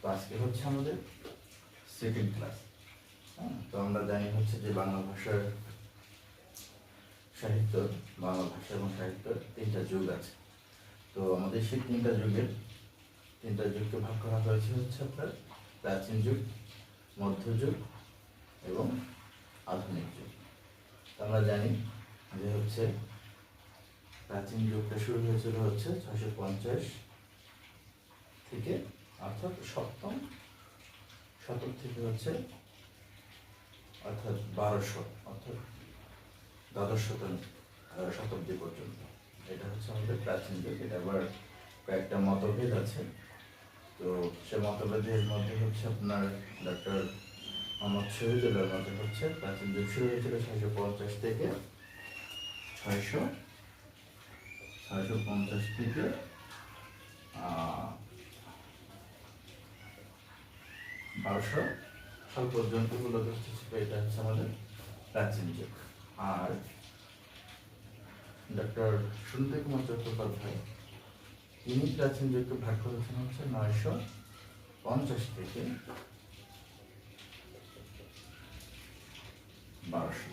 তো আজকে হচ্ছে আমাদের সেকেন্ড ক্লাস হ্যাঁ? তো আমরা জানি হচ্ছে যে বাংলা ভাষার সাহিত্য, বাংলা ভাষা এবং সাহিত্যের তিনটা যুগ আছে। তো আমাদের সেই তিনটা যুগের, তিনটা যুগকে ভাগ করা হয়েছে হচ্ছে আপনার প্রাচীন যুগ মধ্যযুগ এবং আধুনিক যুগ। আমরা জানি যে হচ্ছে প্রাচীন যুগটা শুরু হয়েছিল হচ্ছে ছশো পঞ্চাশ থেকে অর্থাৎ সপ্তম শতক থেকে হচ্ছে অর্থাৎ বারোশো, অর্থাৎ দ্বাদশ শতাংশ শতাব্দী পর্যন্ত। এটা হচ্ছে আমাদের প্রাচীন যুগ, এটা আবার কয়েকটা মতভেদ আছে। তো সে মতভেদের মধ্যে হচ্ছে আপনার ডক্টর মোহাম্মদ শহীদুল্লাহর মতে হচ্ছে প্রাচীন যুগ শুরু হয়েছিল ছয়শো পঞ্চাশ থেকে ছয়শো ছয়শো পঞ্চাশ থেকে বারোশো সাল পর্যন্ত মূলত হচ্ছে এটা হচ্ছে আমাদের প্রাচীন যুগ আর ডক্টর সুন্দর কুমার চট্টোপাধ্যায়, তিনি প্রাচীন যুগকে ভাগ করেছেন হচ্ছে নয়শো পঞ্চাশ থেকে বারোশো।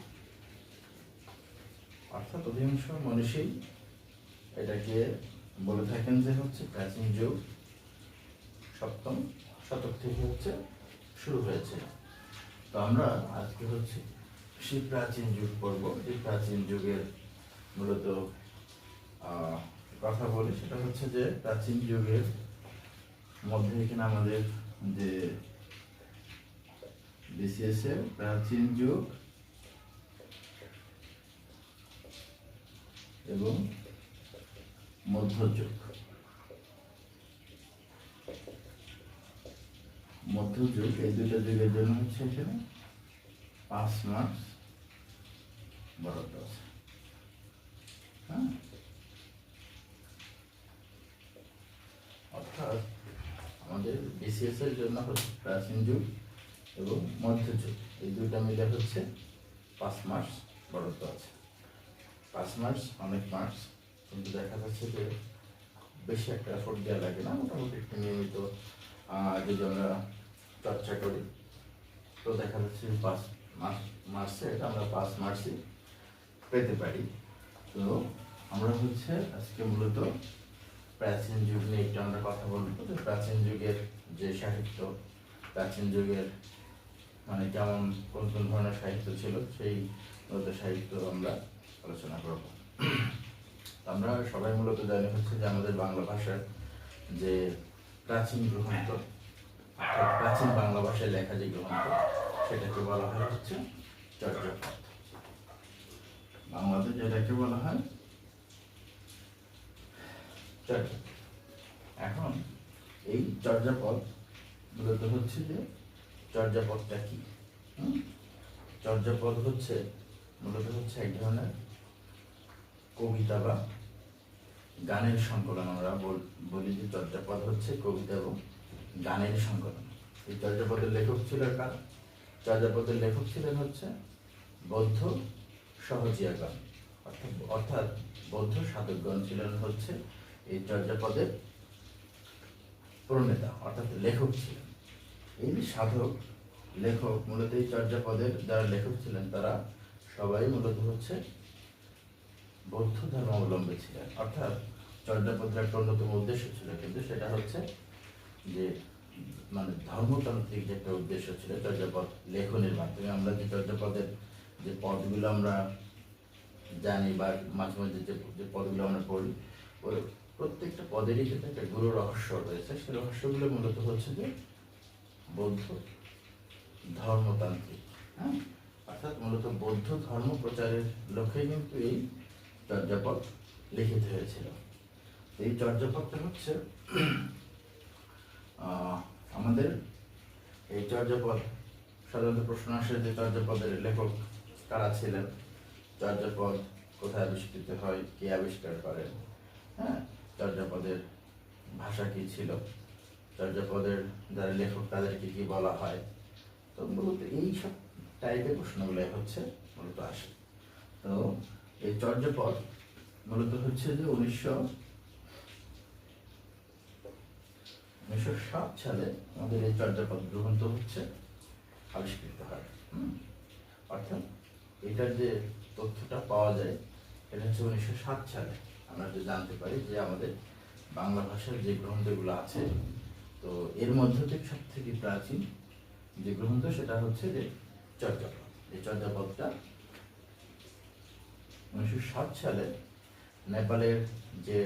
অর্থাৎ অধিকাংশ মনীষী এটাকে বলে থাকেন যে হচ্ছে প্রাচীন যুগ সপ্তম শতক থেকে হচ্ছে শুরু হয়েছে। তো আমরা আজকে হচ্ছে সেই প্রাচীন যুগ পর্ব এই প্রাচীন যুগের মূলত কথা বলি। সেটা হচ্ছে যে প্রাচীন যুগের মধ্যে এখানে আমাদের যে বিসিএস প্রাচীন যুগ এবং মধ্যযুগ। মধ্যযুগ এই দুটো যুগের জন্য হচ্ছে এখানে। পাঁচ মার্কস বরাদ্দ আছে হ্যাঁ? অর্থাৎ আমাদের বিসিএস এর জন্য হচ্ছে প্রাচীন যুগ এবং মধ্যযুগ এই দুইটা মিলে হচ্ছে পাঁচ মাস বরাদ্দ আছে পাঁচ মাস অনেক মাস কিন্তু দেখা যাচ্ছে যে বেশি একটা এফোর্ট দেওয়া লাগে না। মোটামুটি একটু নিয়মিত যদি আমরা চর্চা করি। তো দেখা যাচ্ছে পাঁচ মাস, মাসে এটা আমরা পাঁচ মার্চে পেতে পারি। তো আমরা হচ্ছে আজকে মূলত প্রাচীন যুগ নিয়ে একটু আমরা কথা বলব। যে প্রাচীন যুগের যে সাহিত্য, প্রাচীন যুগের মানে কেমন, কোন কোন ধরনের সাহিত্য ছিল, সেই মূলত সাহিত্য আমরা আলোচনা করব। আমরা সবাই মূলত জানি হচ্ছে যে আমাদের বাংলা ভাষার যে প্রাচীন গ্রন্থ প্রাচীন বাংলা ভাষায় লেখা যে গ্রন্থ, সেটাকে বলা হয় হচ্ছে চর্যাপদ। বাংলাতে যেটাকে বলা হয় এখন এই চর্যাপদ মূলত হচ্ছে যে চর্যাপদটা কি? চর্যাপদ হচ্ছে, মূলত হচ্ছে এক ধরনের কবিতা বা গানের সংকলন আমরা বলি যে চর্যাপদ হচ্ছে কবিতা এবং গানের সংকলন এই চর্যাপদের লেখক ছিল কার? চর্যাপদের লেখক ছিলেন হচ্ছে বৌদ্ধ সহজিয়াগণ অর্থাৎ অর্থাৎ বৌদ্ধ সাধকগণ ছিলেন হচ্ছে এই চর্যাপদের প্রণেতা, অর্থাৎ লেখক ছিলেন। এই সাধক, লেখক মূলত এই চর্যাপদের যারা লেখক ছিলেন, তারা সবাই মূলত হচ্ছে বৌদ্ধ ধর্মাবলম্বী ছিলেন। অর্থাৎ চর্যাপদের একটা অন্যতম উদ্দেশ্য ছিল, কিন্তু সেটা হচ্ছে যে মানে ধর্মতান্ত্রিক যে একটা উদ্দেশ্য ছিল, চর্যাপদ লেখনের মাধ্যমে আমরা যে চর্যাপদের যে পদগুলো আমরা জানি বা মাঝে মাঝে যে পদগুলো আমরা পড়ি ওর প্রত্যেকটা পদেরই কিন্তু একটা গুরু রহস্য রয়েছে। সেই রহস্যগুলো মূলত হচ্ছে যে বৌদ্ধ ধর্মতান্ত্রিক হ্যাঁ? অর্থাৎ মূলত বৌদ্ধ ধর্ম প্রচারের লক্ষ্যে কিন্তু এই চর্যাপদ লিখিত হয়েছিল। এই চর্যাপদটা হচ্ছে আমাদের এই চর্যাপদ, সাধারণত প্রশ্ন আসে যে চর্যাপদের লেখক কারা ছিলেন? চর্যাপদ কোথায় আবিষ্কৃত হয়? কে আবিষ্কার করেন হ্যাঁ চর্যাপদের ভাষা কি ছিল? চর্যাপদের যারা লেখক, তাদেরকে কি বলা হয়? তো মূলত এই সব টাইপের প্রশ্নগুলো হচ্ছে, মূলত আসে। তো এই চর্যাপদ মূলত হচ্ছে যে উনিশশো উনিশশো সাত সালে আমাদের এই চর্যাপদ গ্রন্থ হচ্ছে আবিষ্কৃত হয়? অর্থাৎ এটার যে তথ্যটা পাওয়া যায়, এটা হচ্ছে উনিশশো সাত সালে আমরা যে জানতে পারি যে আমাদের বাংলা ভাষার যে গ্রন্থগুলো আছে, তো এর মধ্য থেকে সব থেকে প্রাচীন যে গ্রন্থ, সেটা হচ্ছে যে চর্যাপদ এই চর্যাপদটা উনিশশো সাত সালে নেপালের যে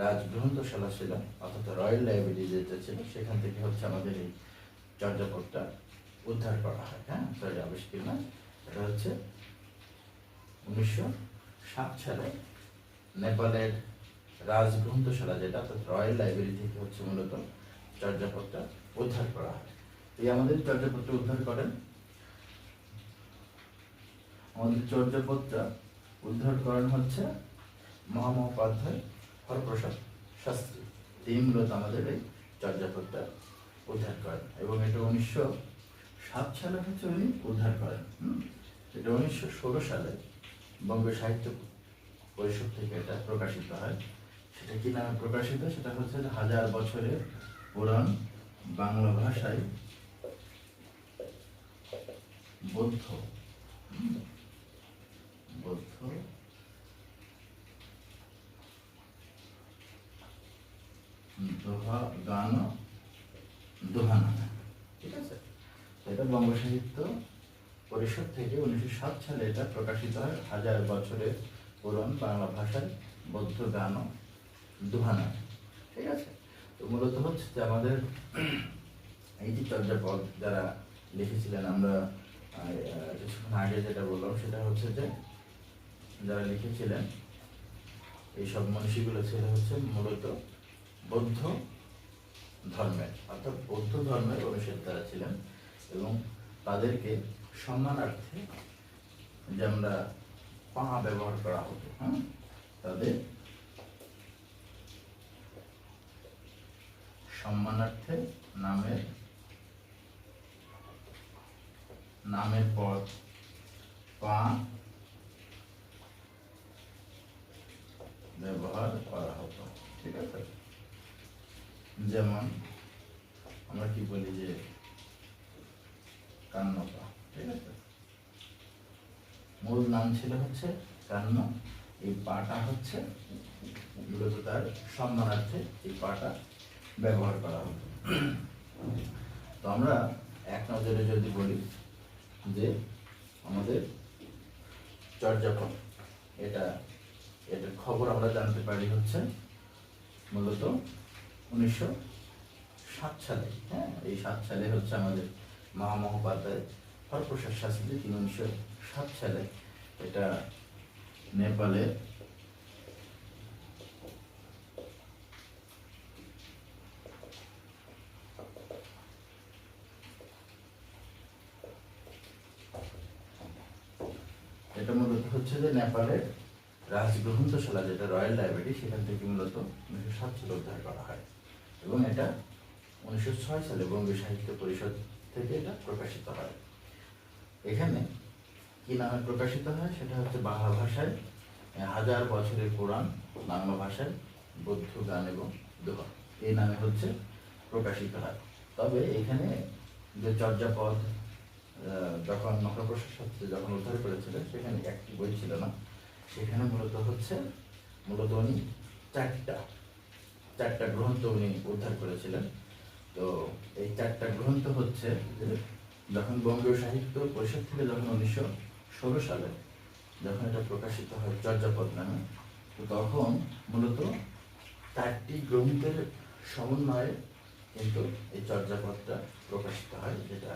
রাজগ্রন্থশালা ছিল অর্থাৎ রয়্যাল লাইব্রেরি যেটা ছিল, সেখান থেকে হচ্ছে আমাদের এই চর্যাপদটা উদ্ধার করা হয় হ্যাঁ? সরি আবিষ্কৃত না এটা হচ্ছে উনিশশো সাত সালে নেপালের রাজগ্রন্থশালা যেটা, অর্থাৎ রয়্যাল লাইব্রেরি থেকে হচ্ছে মূলত চর্যাপদটা উদ্ধার করা হয়। এই আমাদের চর্যাপদটা উদ্ধার করেন। আমাদের চর্যাপদটা উদ্ধার করেন হচ্ছে মহামহোপাধ্যায় হরপ্রসাদ শাস্ত্রী। তিনি মূলত আমাদের এই চর্যাপদটা উদ্ধার করেন এবং এটা উনিশশো সাত সালে হচ্ছে উনি উদ্ধার করেন? এটা উনিশশো ষোলো সালে বঙ্গ সাহিত্য পরিষদ থেকে এটা প্রকাশিত হয়। সেটা কি নামে প্রকাশিত? সেটা হচ্ছে হাজার বছরের পুরাণ বাংলা ভাষায় বৌদ্ধ বৌদ্ধ দোহা গান, দোহানা। ঠিক আছে? এটা বঙ্গ সাহিত্য পরিষদ থেকে উনিশশো সাত সালে এটা প্রকাশিত হয়। হাজার বছরের পুরন বাংলা ভাষায় বৌদ্ধ গান, দোহানা। ঠিক আছে? তো মূলত হচ্ছে যে আমাদের এই যে চর্যাপদ যারা লিখেছিলেন, আমরা কিছুক্ষণ আগে যেটা বললাম, সেটা হচ্ছে যে যারা লিখেছিলেন এইসব মনীষীগুলো ছিল হচ্ছে মূলত বৌদ্ধ ধর্মের, অর্থাৎ বৌদ্ধ ধর্মের অনুসারী তারা ছিলেন এবং তাদেরকে সম্মানার্থে যে আমরা পা ব্যবহার করা হতো হ্যাঁ? তাদের সম্মানার্থে নামের নামের পর পা ব্যবহার করা হতো, ঠিক আছে? যেমন আমরা কি বলি যে কান্নপা ঠিক আছে? মূল নাম ছিল হচ্ছে কান্ন, এই পাটা হচ্ছে মূলত তার সম্মানার্থে এই পাটা ব্যবহার করা হতো। তো আমরা এক নজরে যদি বলি যে আমাদের চর্যাপদ, এটা, এটার খবর আমরা জানতে পারি হচ্ছে মূলত উনিশশো সাত সালে হ্যাঁ এই সাত সালে হচ্ছে আমাদের মহামহোপাধ্যায় হরপ্রসাদ শাস্ত্রী, তিনি উনিশশো সাত সালে এটা নেপালে এটা মূলত হচ্ছে যে নেপালের রাজগ্রন্থশালা, যেটা রয়্যাল লাইব্রেরি, সেখান থেকে মূলত উনিশশো সাত সালে উদ্ধার করা হয়। এবং এটা উনিশশো ছয় সালে বঙ্গ সাহিত্য পরিষদ থেকে এটা প্রকাশিত হয়। এখানে কি নামে প্রকাশিত হয়? সেটা হচ্ছে বাংলা ভাষায় হাজার বছরের কোরআন বাংলা ভাষায়, বৌদ্ধ গান এবং দোহা। এই নামে হচ্ছে প্রকাশিত হয়। তবে এখানে যে চর্যাপদ যখন মহাপ্রসাদ শাস্ত্রী যখন উদ্ধার করেছিলেন সেখানে একটি বই ছিল না। সেখানে মূলত হচ্ছে, মূলত উনি চারটা চারটা গ্রন্থ উনি উদ্ধার করেছিলেন। তো এই চারটা গ্রন্থ হচ্ছে যখন বঙ্গীয় সাহিত্য পরিষদ থেকে যখন উনিশশো ষোলো সালে যখন এটা প্রকাশিত হয় চর্যাপদ নামে, তো তখন মূলত চারটি গ্রন্থের সমন্বয়ে কিন্তু এই চর্যাপদটা প্রকাশিত হয়, যেটা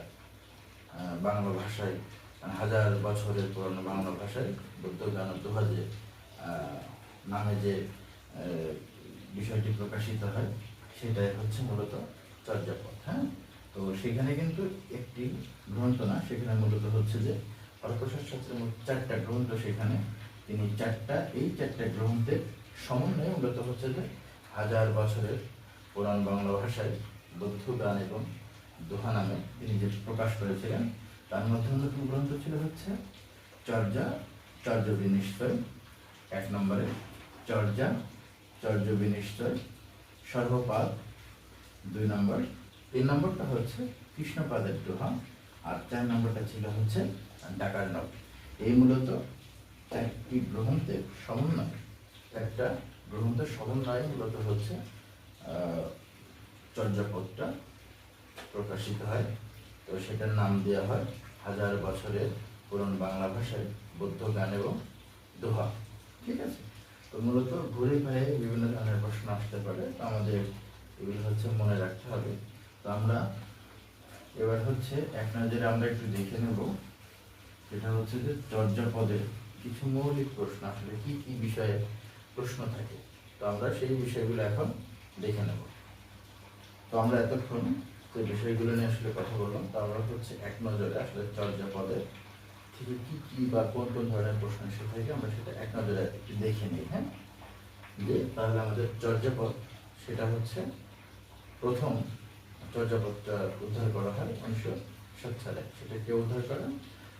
বাংলা ভাষায় মানে হাজার বছরের পুরনো বাংলা ভাষায় বুদ্ধ গান নামে যে বিষয়টি প্রকাশিত হয়, সেটাই হচ্ছে মূলত চর্যাপদ হ্যাঁ? তো সেখানে কিন্তু একটি গ্রন্থ না, সেখানে মূলত হচ্ছে যে হরপ্রসাদ শাস্ত্রের চারটা গ্রন্থ সেখানে। তিনি চারটা, এই চারটা গ্রন্থের সমন্বয়ে মূলত হচ্ছে যে হাজার বছরের পুরাণ বাংলা ভাষায় বৌদ্ধ গান এবং দোহা নামে তিনি যে প্রকাশ করেছিলেন, তার মধ্যে অন্যতম গ্রন্থ ছিল হচ্ছে চর্যা চর্য বিনিশ্চয় এক নম্বরে চর্যা চর্য বিনিশ্চয়, সর্বপাদ, দুই নম্বর। তিন নম্বরটা হচ্ছে কৃষ্ণপাদের দোহা, আর চার নম্বরটা ছিল হচ্ছে ডাকার নব এই মূলত চারটি গ্রন্থের সমন্বয়। একটা গ্রন্থের সমন্বয় মূলত হচ্ছে চর্যাপদটা প্রকাশিত হয়। তো সেটার নাম দেওয়া হয় হাজার বছরের পুরন বাংলা ভাষায় বৌদ্ধ গান এবং দোহা। ঠিক আছে? তো মূলত ঘুরে ফিরে বিভিন্ন ধরনের প্রশ্ন আসতে পারে। তো আমাদের এগুলো হচ্ছে মনে রাখতে হবে। তো আমরা এবার হচ্ছে এক নজরে আমরা একটু দেখে নেব। সেটা হচ্ছে যে চর্যাপদের কিছু মৌলিক প্রশ্ন আসলে কি কি বিষয়ে প্রশ্ন থাকে। তো আমরা সেই বিষয়গুলো এখন দেখে নেব। তো আমরা এতক্ষণ যে বিষয়গুলো নিয়ে আসলে কথা বললাম, তো আমরা হচ্ছে এক নজরে আসলে চর্যাপদের থেকে কি কি বা কোন কোন ধরনের প্রশ্ন এসে থাকে আমরা সেটা এক নজরে একটু দেখে নিই হ্যাঁ? যে তাহলে আমাদের চর্যাপদ, সেটা হচ্ছে প্রথম চর্যাপদটা উদ্ধার করা হয় উনিশশো সাত সালে। সেটা কে উদ্ধার করেন?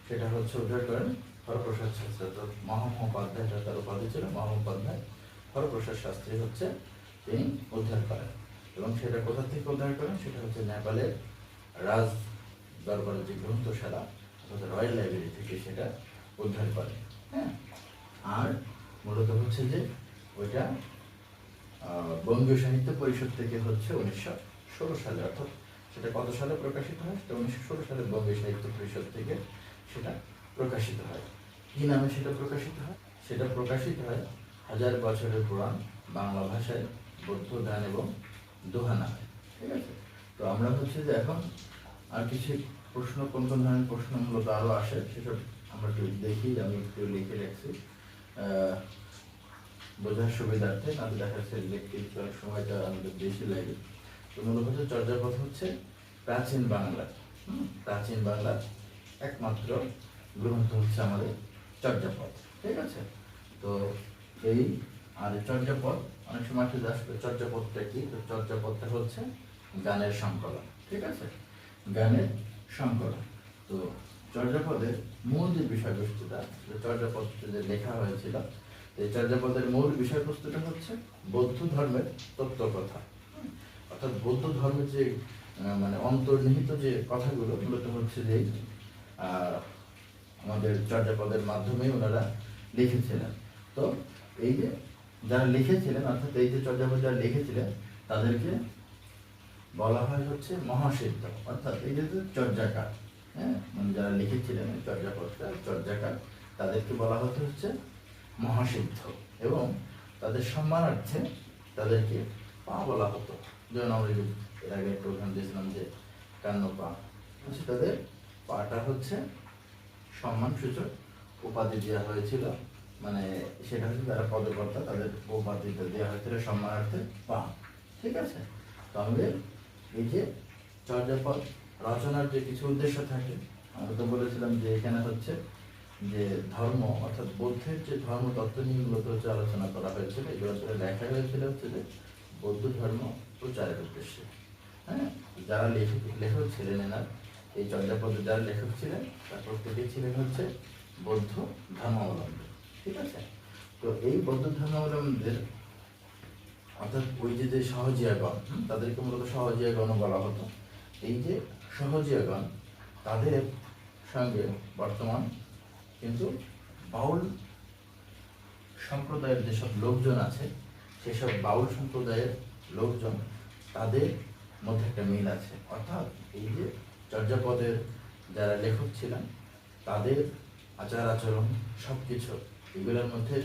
সেটা হচ্ছে উদ্ধার করেন হরপ্রসাদ শাস্ত্রী, অর্থাৎ মহামহোপাধ্যায় এটা তার উপাধি ছিল মহামহোপাধ্যায় হরপ্রসাদ শাস্ত্রী হচ্ছে তিনি উদ্ধার করেন। এবং সেটা কোথা থেকে উদ্ধার করেন? সেটা হচ্ছে নেপালের রাজ দরবারের যে গ্রন্থশালা অর্থাৎ রয়্যাল লাইব্রেরি থেকে সেটা উদ্ধার করে। হ্যাঁ? আর মূলত হচ্ছে যে ওইটা বঙ্গীয় সাহিত্য পরিষদ থেকে হচ্ছে উনিশশো ষোলো সালে, অর্থাৎ সেটা কত সালে প্রকাশিত হয়? সেটা উনিশশো ষোলো সালে বঙ্গীয় সাহিত্য পরিষদ থেকে সেটা প্রকাশিত হয়। কি নামে সেটা প্রকাশিত হয়? সেটা প্রকাশিত হয় হাজার বছরের পুরাণ বাংলা ভাষায় বৌদ্ধ গান এবং দোহা নামে। ঠিক আছে? তো আমরা হচ্ছে যে এখন আর কিছু প্রশ্ন কোন কোন ধরনের প্রশ্ন মূলত আরও আসে সেসব আমরা একটু দেখি আমি একটু লিখে রাখছি। বোঝার সুবিধার্থে নাহলে দেখা যাচ্ছে একটু সময়টা আমাদের বেশি লাগে। তো মূলত হচ্ছে চর্যাপদ হচ্ছে প্রাচীন বাংলা। প্রাচীন বাংলার একমাত্র গ্রন্থ হচ্ছে আমাদের চর্যাপদ ঠিক আছে? তো এই আর চর্যাপদ অনেক সময় শুধু আসবে চর্যাপদটা কি? তো চর্যাপদটা হচ্ছে গানের সংকলন, ঠিক আছে? গানের সংকলন তো চর্যাপদের মূল যে বিষয়বস্তুটা চর্যাপদটা যে লেখা হয়েছিল, এই চর্যাপদের মূল বিষয়বস্তুটা হচ্ছে বৌদ্ধ ধর্মের তত্ত্বকথা। অর্থাৎ বৌদ্ধ ধর্মের যে মানে অন্তর্নিহিত যে কথাগুলো, মূলত হচ্ছে যে আমাদের চর্যাপদের মাধ্যমে ওনারা লিখেছিলেন। তো এই যে যারা লিখেছিলেন, অর্থাৎ এই যে চর্যাপদ যারা লিখেছিলেন, তাদেরকে বলা হয় হচ্ছে মহাসিদ্ধ, অর্থাৎ এই যে চর্যাকার হ্যাঁ? মানে যারা লিখেছিলেন চর্যাপদটা, চর্যাকার, তাদেরকে বলা হতো হচ্ছে মহাসিদ্ধ এবং তাদের সম্মানার্থে তাদেরকে পা বলা হতো। যেমন আমরা এর আগে একটা উদাহরণ দিয়েছিলাম যে কান্ন পা। হচ্ছে তাদের পাটা হচ্ছে সম্মানসূচক উপাধি দেওয়া হয়েছিল। মানে সেটা হচ্ছে তারা পদকর্তা, তাদের উপাধিটা দেওয়া হয়েছিল সম্মানার্থে পা। ঠিক আছে? তো আমাদের এই যে চর্যাপদ রচনার যে কিছু উদ্দেশ্য থাকে, আমরা তো বলেছিলাম যে এখানে হচ্ছে যে ধর্ম, অর্থাৎ বৌদ্ধের যে ধর্ম তত্ত্ব নিয়ে মূলত হচ্ছে আলোচনা করা হয়েছিল এই গ্রন্থটা লেখা হয়েছিল হচ্ছে যে বৌদ্ধ ধর্ম প্রচারের উদ্দেশ্যে। হ্যাঁ? যারা লেখক লেখক ছিলেন এনার, এই চর্যাপদে যারা লেখক ছিলেন, তার প্রত্যেকেই ছিলেন হচ্ছে বৌদ্ধ ধর্মাবলম্বী। ঠিক আছে? তো এই বৌদ্ধ ধর্মাবলম্বীদের অর্থাৎ ওই যে যে সহজিয়াগণ তাদেরকে মূলত সহজিয়াগণও বলা হতো। এই যে সহজিয়াগণ, তাদের সঙ্গে বর্তমান কিন্তু বাউল সম্প্রদায়ের যেসব লোকজন আছে, সেসব বাউল সম্প্রদায়ের লোকজন, তাদের মধ্যে একটা মিল আছে। অর্থাৎ এই যে চর্যাপদের যারা লেখক ছিলেন, তাদের আচার আচরণ সব কিছু এগুলোর মধ্যে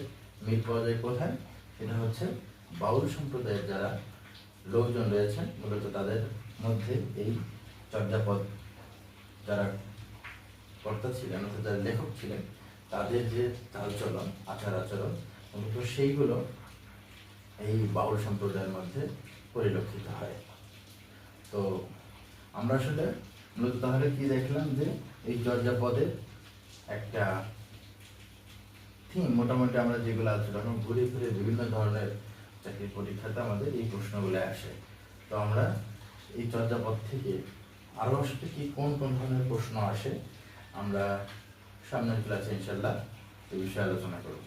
মিল পাওয়া যায় কোথায়? সেটা হচ্ছে বাউল সম্প্রদায়ের যারা লোকজন রয়েছেন, মূলত তাদের মধ্যে এই চর্যাপদ যারা কর্তা ছিলেন, অর্থাৎ যারা লেখক ছিলেন, তাদের যে চালচলন, আচার আচরণ, মূলত সেইগুলো এই বাউল সম্প্রদায়ের মধ্যে পরিলক্ষিত হয়। তো আমরা আসলে মূলত তাহলে কি দেখলাম যে এই চর্যাপদের একটা থিম মোটামুটি আমরা যেগুলো আলোচনা ঘুরে ফিরে বিভিন্ন ধরনের চাকরির পরীক্ষাতে আমাদের এই প্রশ্নগুলো আসে। তো আমরা এই চর্যাপদ থেকে আরও আসলে কি, কোন কোন ধরনের প্রশ্ন আসে, আমরা সামনের ক্লাসে ইনশাল্লাহ এই বিষয়ে আলোচনা করব।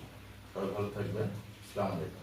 সবাই ভালো থাকবেন। আসসালামু আলাইকুম।